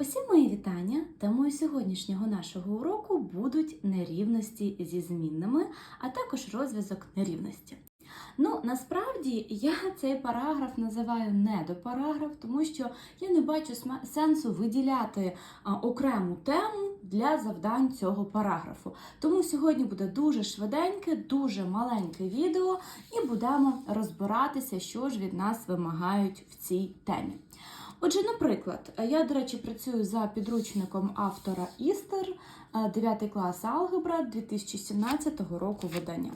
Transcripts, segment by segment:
Усім мої вітання. Темою сьогоднішнього нашого уроку будуть нерівності зі змінними, а також розв'язок нерівності. Ну, насправді я цей параграф називаю недопараграф, тому що я не бачу сенсу виділяти окрему тему для завдань цього параграфу. Тому сьогодні буде дуже швиденьке, дуже маленьке відео, і будемо розбиратися, що ж від нас вимагають в цій темі. Отже, наприклад, я, до речі, працюю за підручником автора Істер, 9 клас алгебра 2017 року видання.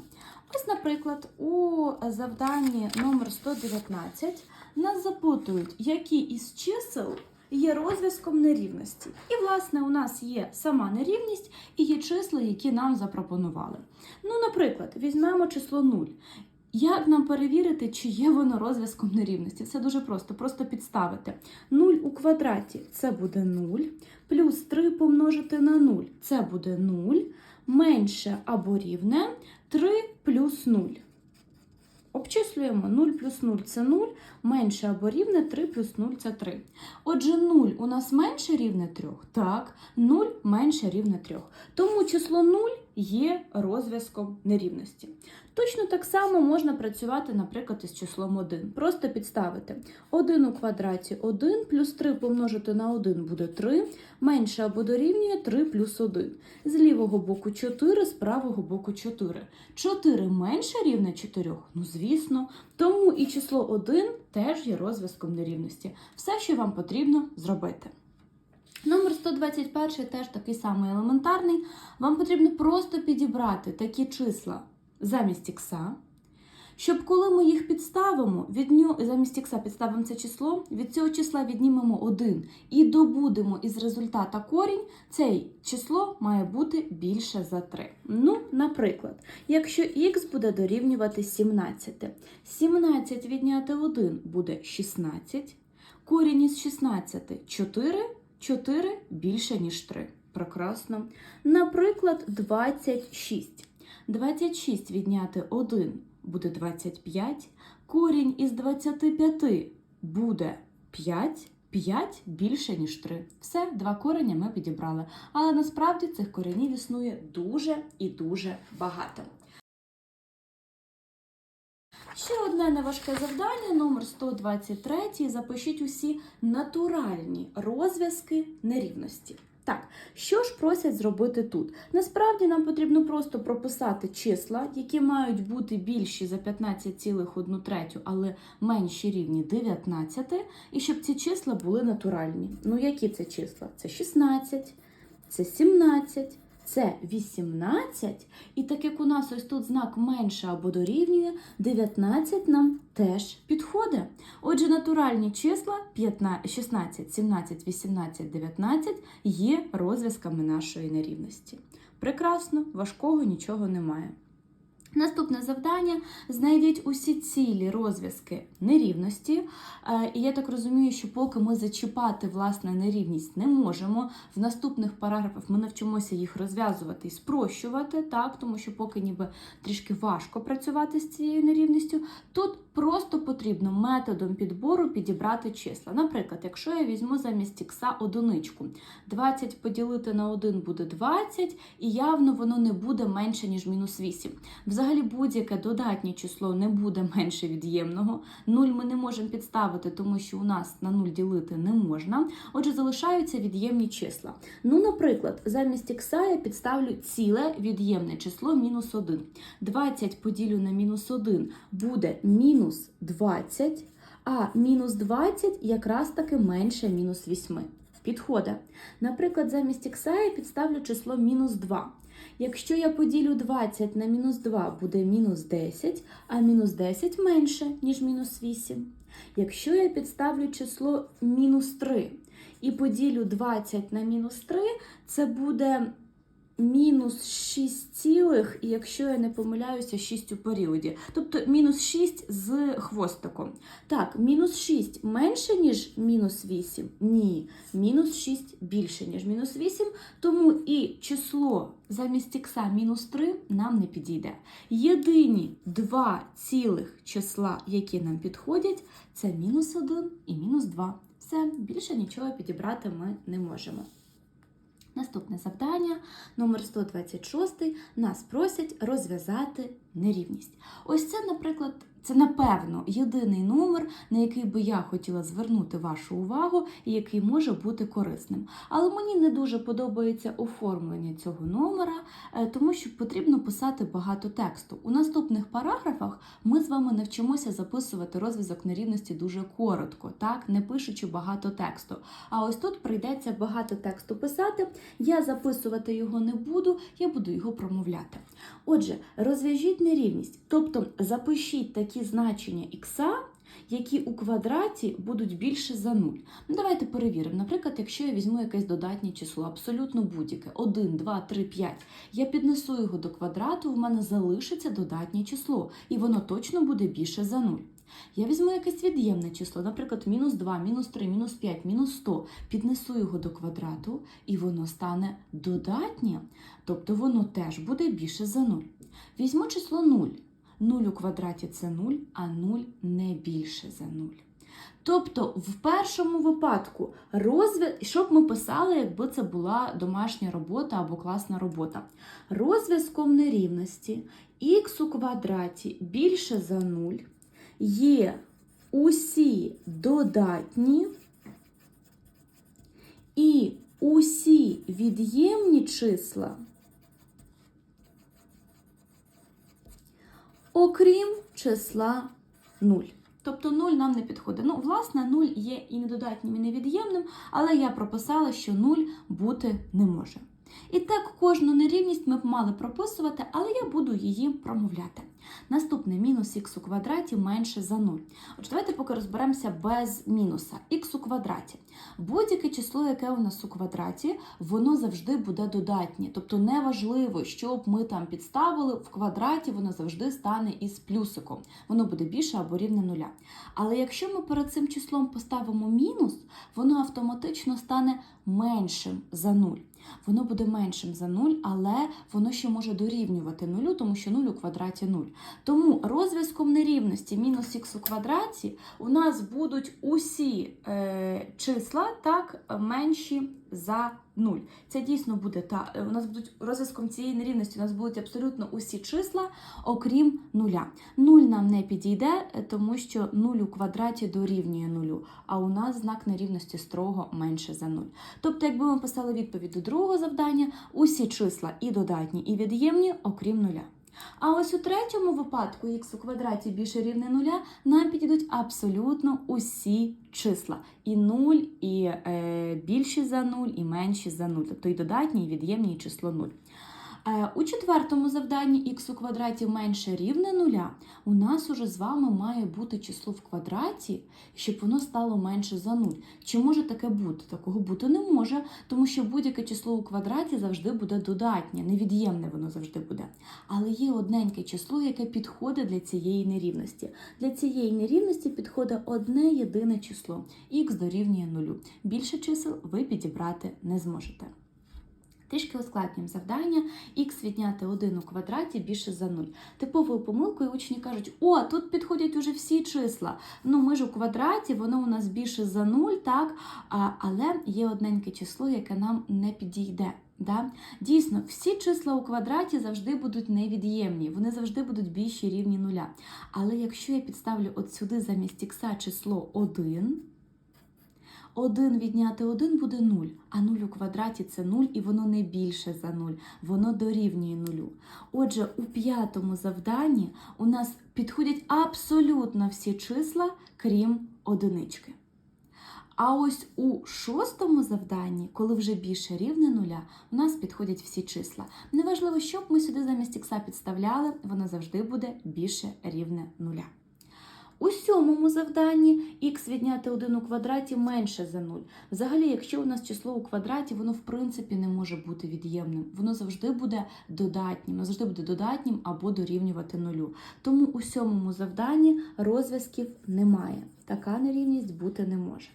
Ось, наприклад, у завданні номер 119 нас запитують, які із чисел є розв'язком нерівності. І, власне, у нас є сама нерівність і є числа, які нам запропонували. Ну, наприклад, візьмемо число 0. Як нам перевірити, чи є воно розв'язком нерівності? Все дуже просто, просто підставити. 0 у квадраті це буде 0, плюс 3 помножити на 0 це буде 0, менше або рівне 3 плюс 0. Обчислюємо 0 плюс 0 це 0, менше або рівне 3 плюс 0 це 3. Отже, 0 у нас менше рівне 3. Так, 0 менше рівне 3. Тому число 0 є розв'язком нерівності. Точно так само можна працювати, наприклад, із числом 1. Просто підставити 1 у квадраті 1 плюс 3 помножити на 1 буде 3, менше або дорівнює 3 плюс 1. З лівого боку 4, з правого боку 4. 4 менше рівне 4? Ну, звісно. Тому і число 1 теж є розв'язком нерівності. Все, що вам потрібно зробити. Номер 121 теж такий самий елементарний. Вам потрібно просто підібрати такі числа замість ікса, щоб коли ми їх підставимо, від нього, замість ікса підставимо це число, від цього числа віднімемо 1 і добудемо із результата корінь, це число має бути більше за 3. Ну, наприклад, якщо х буде дорівнювати 17, 17 відняти 1 буде 16, корінь із 16 – 4, 4 більше, ніж 3. Прекрасно. Наприклад, 26. 26 відняти 1 буде 25. Корінь із 25 буде 5. 5 більше, ніж 3. Все, два корення ми підібрали. Але насправді цих коренів існує дуже і дуже багато. Ще одне неважке завдання, номер 123. Запишіть усі натуральні розв'язки нерівності. Так, що ж просять зробити тут? Насправді нам потрібно просто прописати числа, які мають бути більші за 15,1 третю, але менші рівні 19, і щоб ці числа були натуральні. Ну, які це числа? Це 16, це 17, це 18, і так як у нас ось тут знак менше або дорівнює, 19 нам теж підходить. Отже, натуральні числа 15, 16, 17, 18, 19 є розв'язками нашої нерівності. Прекрасно, важкого нічого немає. Наступне завдання: знайдіть усі цілі розв'язки нерівності. Е, І я так розумію, що поки ми зачіпати власне нерівність не можемо, в наступних параграфах ми навчимося їх розв'язувати і спрощувати, так, тому що поки ніби трішки важко працювати з цією нерівністю. Тут просто потрібно методом підбору підібрати числа. Наприклад, якщо я візьму замість ікса одиничку, 20 поділити на 1 буде 20, і явно воно не буде менше, ніж мінус 8. Взагалі будь-яке додатнє число не буде менше від'ємного. 0 ми не можемо підставити, тому що у нас на 0 ділити не можна. Отже, залишаються від'ємні числа. Ну, наприклад, замість ікса я підставлю ціле від'ємне число мінус 1. 20 поділю на мінус 1 буде мінус 20, а мінус 20 якраз таки менше мінус 8. Підходить. Наприклад, замість ікса я підставлю число мінус 2. Якщо я поділю 20 на мінус 2, буде мінус 10, а мінус 10 менше, ніж мінус 8. Якщо я підставлю число мінус 3 і поділю 20 на мінус 3, це буде мінус 6 цілих, і якщо я не помиляюся, 6 у періоді. Тобто мінус 6 з хвостиком. Так, мінус 6 менше, ніж мінус 8? Ні. Мінус 6 більше, ніж мінус 8, тому і число замість ікса мінус 3 нам не підійде. Єдині два цілих числа, які нам підходять, це мінус 1 і мінус 2. Все все, більше нічого підібрати ми не можемо. Наступне завдання, номер 126, нас просять розв'язати нерівність. Ось це, наприклад, це напевно єдиний номер, на який би я хотіла звернути вашу увагу і який може бути корисним. Але мені не дуже подобається оформлення цього номера, е, тому що потрібно писати багато тексту. У наступних параграфах ми з вами навчимося записувати розв'язок нерівності дуже коротко, так, не пишучи багато тексту. А ось тут прийдеться багато тексту писати. Я записувати його не буду, я буду його промовляти. Отже, розв'яжіть нерівність, тобто запишіть такі значення х, які у квадраті будуть більше за 0. Ну, давайте перевіримо. Наприклад, якщо я візьму якесь додатнє число, абсолютно будь-яке 1, 2, 3, 5, я піднесу його до квадрату, в мене залишиться додатнє число, і воно точно буде більше за 0. Я візьму якесь від'ємне число, наприклад, мінус 2, мінус 3, мінус 5, мінус 100, піднесу його до квадрату, і воно стане додатнє, тобто воно теж буде більше за 0. Візьму число 0. 0 у квадраті це 0, а 0 не більше за 0. Тобто, в першому випадку розв'яз, що б ми писали, якби це була домашня робота або класна робота. Розв'язком нерівності х у квадраті більше за 0 є усі додатні і усі від'ємні числа, окрім числа 0. Тобто 0 нам не підходить. Ну, власне, 0 є і недодатнім, і невід'ємним, але я прописала, що 0 бути не може. І так кожну нерівність ми б мали прописувати, але я буду її промовляти. Наступне мінус х у квадраті менше за 0. Отже, давайте поки розберемося без мінуса. х у квадраті. Будь-яке число, яке у нас у квадраті, воно завжди буде додатнє. Тобто неважливо, що б ми там підставили, в квадраті воно завжди стане із плюсиком. Воно буде більше або рівне нуля. Але якщо ми перед цим числом поставимо мінус, воно автоматично стане меншим за 0. Воно буде меншим за 0, але воно ще може дорівнювати нулю, тому що 0 у квадраті 0. Тому розв'язком нерівності мінус х у квадраті у нас будуть усі е, числа так менші за 0. Це дійсно буде та е, у нас будуть розв'язком цієї нерівності. У нас будуть абсолютно усі числа, окрім нуля. 0 нам не підійде, е, тому що 0 у квадраті дорівнює нулю, а у нас знак нерівності строго менше за 0. Тобто, якби ми писали відповідь до другого завдання, усі числа і додатні, і від'ємні, окрім нуля. А ось у третьому випадку х у квадраті більше рівне нуля, нам підійдуть абсолютно усі числа. І 0, і е, більші за 0, і менші за 0. Тобто і додатні, і від'ємні, і число 0. Е, У четвертому завданні х у квадраті менше рівне нуля, у нас уже з вами має бути число в квадраті, щоб воно стало менше за 0. Чи може таке бути? Такого бути не може, тому що будь-яке число у квадраті завжди буде додатнє, невід'ємне воно завжди буде. Але є одненьке число, яке підходить для цієї нерівності. Для цієї нерівності підходить одне єдине число х дорівнює нулю. Більше чисел ви підібрати не зможете. Трішки ускладнюємо завдання, х відняти 1 у квадраті більше за 0. Типовою помилкою учні кажуть, о, тут підходять уже всі числа. Ну, ми ж у квадраті, воно у нас більше за 0, так? А, але є одненьке число, яке нам не підійде. Да? Дійсно, всі числа у квадраті завжди будуть невід'ємні, вони завжди будуть більші рівні нуля. Але якщо я підставлю от сюди замість х число 1, 1 відняти 1 буде 0, а 0 у квадраті це 0, і воно не більше за 0, воно дорівнює 0. Отже, у п'ятому завданні у нас підходять абсолютно всі числа, крім одинички. А ось у шостому завданні, коли вже більше рівне нуля, у нас підходять всі числа. Неважливо, що б ми сюди замість ікса підставляли, воно завжди буде більше рівне нуля. У сьомому завданні х відняти 1 у квадраті менше за 0. Взагалі, якщо у нас число у квадраті, воно в принципі не може бути від'ємним. Воно завжди буде додатнім, воно завжди буде додатнім або дорівнювати нулю. Тому у сьомому завданні розв'язків немає. Така нерівність бути не може.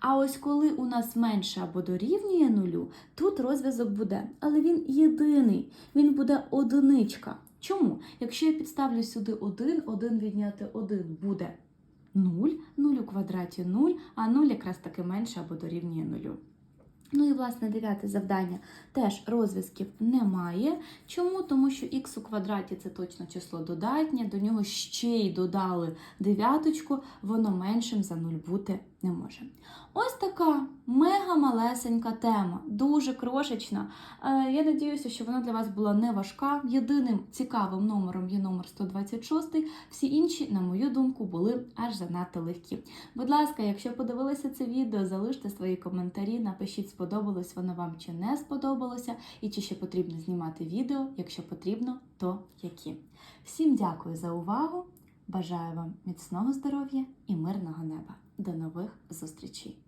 А ось коли у нас менше або дорівнює нулю, тут розв'язок буде, але він єдиний, він буде одиничка. Чому? Якщо я підставлю сюди 1, 1 відняти 1 буде 0, 0 у квадраті 0, а 0 якраз таки менше або дорівнює 0. Ну і власне дев'яте завдання теж розв'язків немає. Чому? Тому що х у квадраті це точно число додатнє, до нього ще й додали дев'яточку, воно меншим за 0 бути не може. Ось така мега малесенька тема, дуже крошечна. Е, Я надіюся, що вона для вас була не важка. Єдиним цікавим номером є номер 126. Всі інші, на мою думку, були аж занадто легкі. Будь ласка, якщо подивилися це відео, залиште свої коментарі, напишіть, сподобалось воно вам чи не сподобалося, і чи ще потрібно знімати відео. Якщо потрібно, то які. Всім дякую за увагу! Бажаю вам міцного здоров'я і мирного неба. До нових зустрічей!